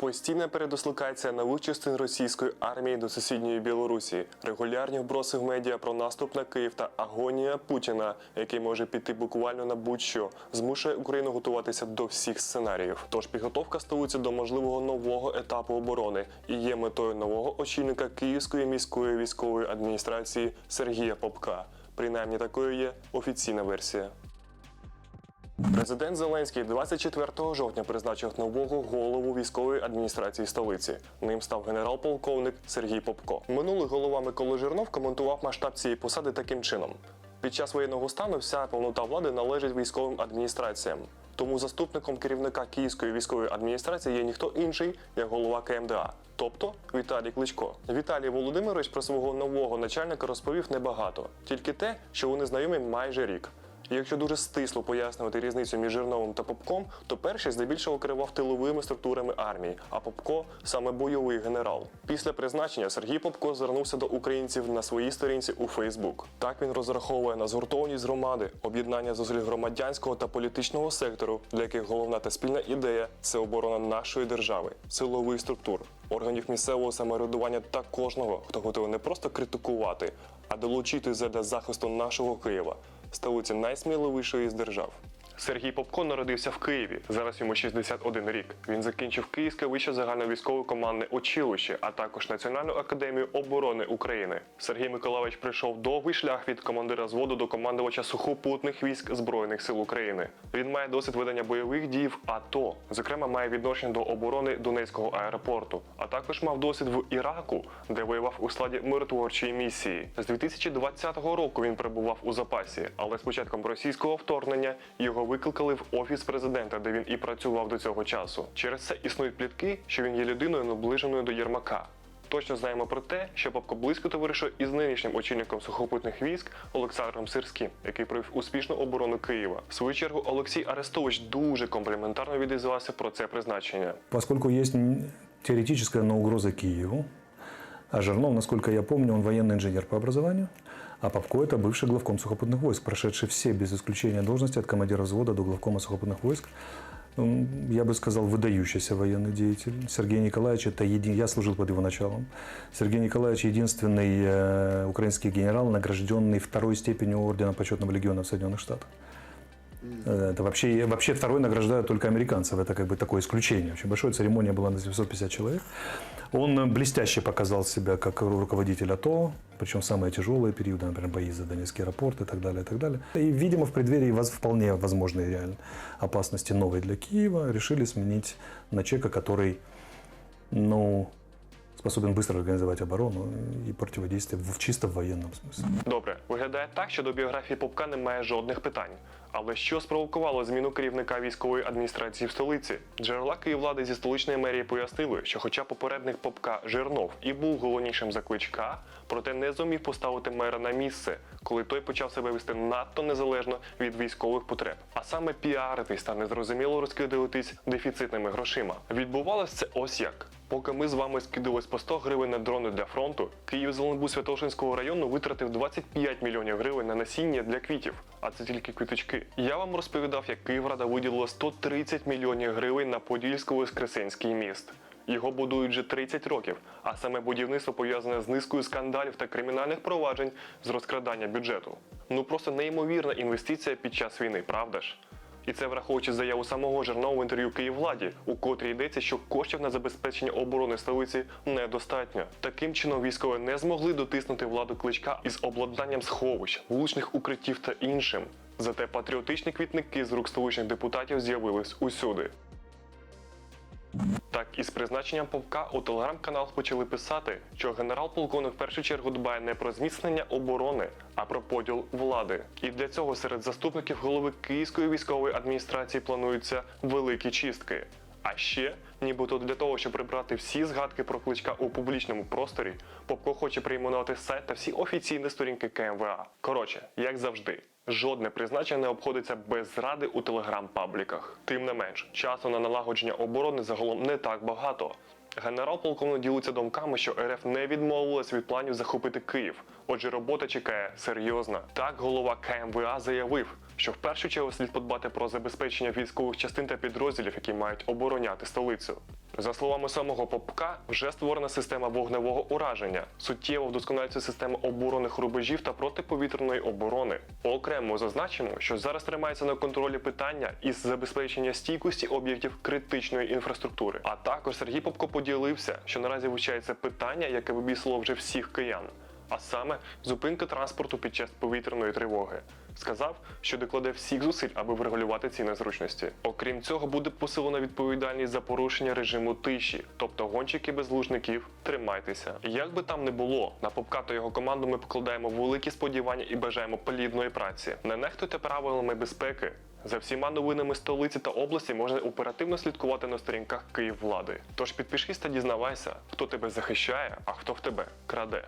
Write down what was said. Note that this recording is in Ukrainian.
Постійна передислокація нових частин російської армії до сусідньої Білорусі, регулярні вброси в медіа про наступ на Київ та агонія Путіна, який може піти буквально на будь-що, змушує Україну готуватися до всіх сценаріїв. Тож підготовка столиці до можливого нового етапу оборони і є метою нового очільника Київської міської військової адміністрації Сергія Попка. Принаймні такою є офіційна версія. Президент Зеленський 24 жовтня призначив нового голову військової адміністрації столиці. Ним став генерал-полковник Сергій Попко. Минулий голова Микола Жирнов коментував масштаб цієї посади таким чином: під час воєнного стану вся повнота влади належить військовим адміністраціям. Тому заступником керівника Київської військової адміністрації є ніхто інший, як голова КМДА. Тобто Віталій Кличко. Віталій Володимирович про свого нового начальника розповів небагато, тільки те, що вони знайомі майже рік. Якщо дуже стисло пояснювати різницю між Жирновим та Попком, то перший здебільшого керував тиловими структурами армії, а Попко саме бойовий генерал. Після призначення Сергій Попко звернувся до українців на своїй сторінці у Фейсбук. Так він розраховує на згуртованість громади, об'єднання зусиль громадянського та політичного сектору, для яких головна та спільна ідея це оборона нашої держави, силових структур, органів місцевого самоврядування та кожного, хто готовий не просто критикувати, а долучити для захисту нашого Києва столиці найсміливішої з держав. Сергій Попко народився в Києві. Зараз йому 61 рік. Він закінчив Київське вище загальновійськове командне училище, а також Національну академію оборони України. Сергій Миколаївич прийшов довгий шлях від командира зводу до командувача сухопутних військ Збройних сил України. Він має досвід ведення бойових дій в АТО, зокрема, має відношення до оборони Донецького аеропорту, а також мав досвід в Іраку, де воював у складі миротворчої місії. З 2020 року він перебував у запасі, але з початком російського вторгнення його викликали в офіс президента, де він і працював до цього часу. Через це існують плітки, що він є людиною наближеною до Єрмака. Точно знаємо про те, що Попко близько товаришує із нинішнім очільником сухопутних військ Олександром Сирським, який провів успішну оборону Києва. В свою чергу Олексій Арестович дуже компліментарно відізвався про це призначення. Поскольку есть н- теоретическая, но угроза Киеву, а Жирнов, насколько я помню, он военный инженер по образованию, а Попко – это бывший главком сухопутных войск, прошедший все, без исключения должности, от командира взвода до главкома сухопутных войск. М, Я бы сказал, выдающийся военный деятель. Сергей Николаевич – это един... Я служил под его началом. Сергей Николаевич – единственный э, украинский генерал, награжденный второй степенью Ордена Почетного легиона в Соединенных Штатах. Э, Это вообще, вообще второй награждают только американцев. Это как бы такое исключение. Очень большая церемония была на 750 человек. Он э, блестяще показал себя как ру- руководитель АТО, причем самые тяжелые периоды, например, бои за Донецкий аэропорт и так далее, и так далее. И, видимо, в преддверии воз- вполне возможной реально опасности новой для Киева решили сменить на человека, который, ну, способен быстро организовать оборону и противодействие в чисто военном смысле. Добре, виглядає так, що до біографії Попка немає жодних питань. Але що спровокувало зміну керівника військової адміністрації в столиці? Джерела Київлади зі столичної мерії пояснили, що, хоча попередник Попка Жирнов і був головнішим за кличка, проте не зумів поставити мера на місце, коли той почав себе вести надто незалежно від військових потреб. А саме піаритись та незрозуміло розкидуватись дефіцитними грошима. Відбувалось це ось як. Поки ми з вами скидувались по 100 гривень на дрони для фронту, Київ Зеленбу Святошинського району витратив 25 мільйонів гривень на насіння для квітів, а це тільки квіточки. Я вам розповідав, як Київрада виділила 130 мільйонів гривень на Подільсько-Воскресенський міст. Його будують вже 30 років, а саме будівництво пов'язане з низкою скандалів та кримінальних проваджень з розкрадання бюджету. Ну просто неймовірна інвестиція під час війни, правда ж? І це враховуючи заяву самого Жернова в інтерв'ю Київладі, у котрій йдеться, що коштів на забезпечення оборони столиці недостатньо. Таким чином військові не змогли дотиснути владу кличка із обладнанням сховищ, вуличних укриттів та іншим. Зате патріотичні квітники з рук столичних депутатів з'явились усюди. Так, із призначенням Попка у телеграм-каналах почали писати, що генерал-полковник в першу чергу дбає не про зміцнення оборони, а про поділ влади. І для цього серед заступників голови Київської військової адміністрації плануються великі чистки. А ще, нібито для того, щоб прибрати всі згадки про кличка у публічному просторі, Попко хоче перейменувати сайт та всі офіційні сторінки КМВА. Коротше, як завжди, жодне призначення не обходиться без зради у телеграм-пабліках. Тим не менш, часу на налагодження оборони загалом не так багато. Генерал-полковник ділиться думками, що РФ не відмовилась від планів захопити Київ. Отже, робота чекає серйозна. Так, голова КМВА заявив, що в першу чергу слід подбати про забезпечення військових частин та підрозділів, які мають обороняти столицю. За словами самого Попка, вже створена система вогневого ураження, суттєво вдосконалюється система оборонних рубежів та протиповітряної оборони. Окремо зазначимо, що зараз тримається на контролі питання із забезпечення стійкості об'єктів критичної інфраструктури. А також Сергій Попко поділився, що наразі вивчається питання, яке вибісило вже всіх киян а саме зупинка транспорту під час повітряної тривоги. Сказав, що докладе всіх зусиль, аби врегулювати ці незручності. Окрім цього, буде посилена відповідальність за порушення режиму тиші, тобто гонщики безлужників, тримайтеся. Як би там не було, на Попка та його команду ми покладаємо великі сподівання і бажаємо плідної праці. Не нехтуйте правилами безпеки. За всіма новинами столиці та області можна оперативно слідкувати на сторінках Київвлади. Тож підпишись та дізнавайся, хто тебе захищає, а хто в тебе краде.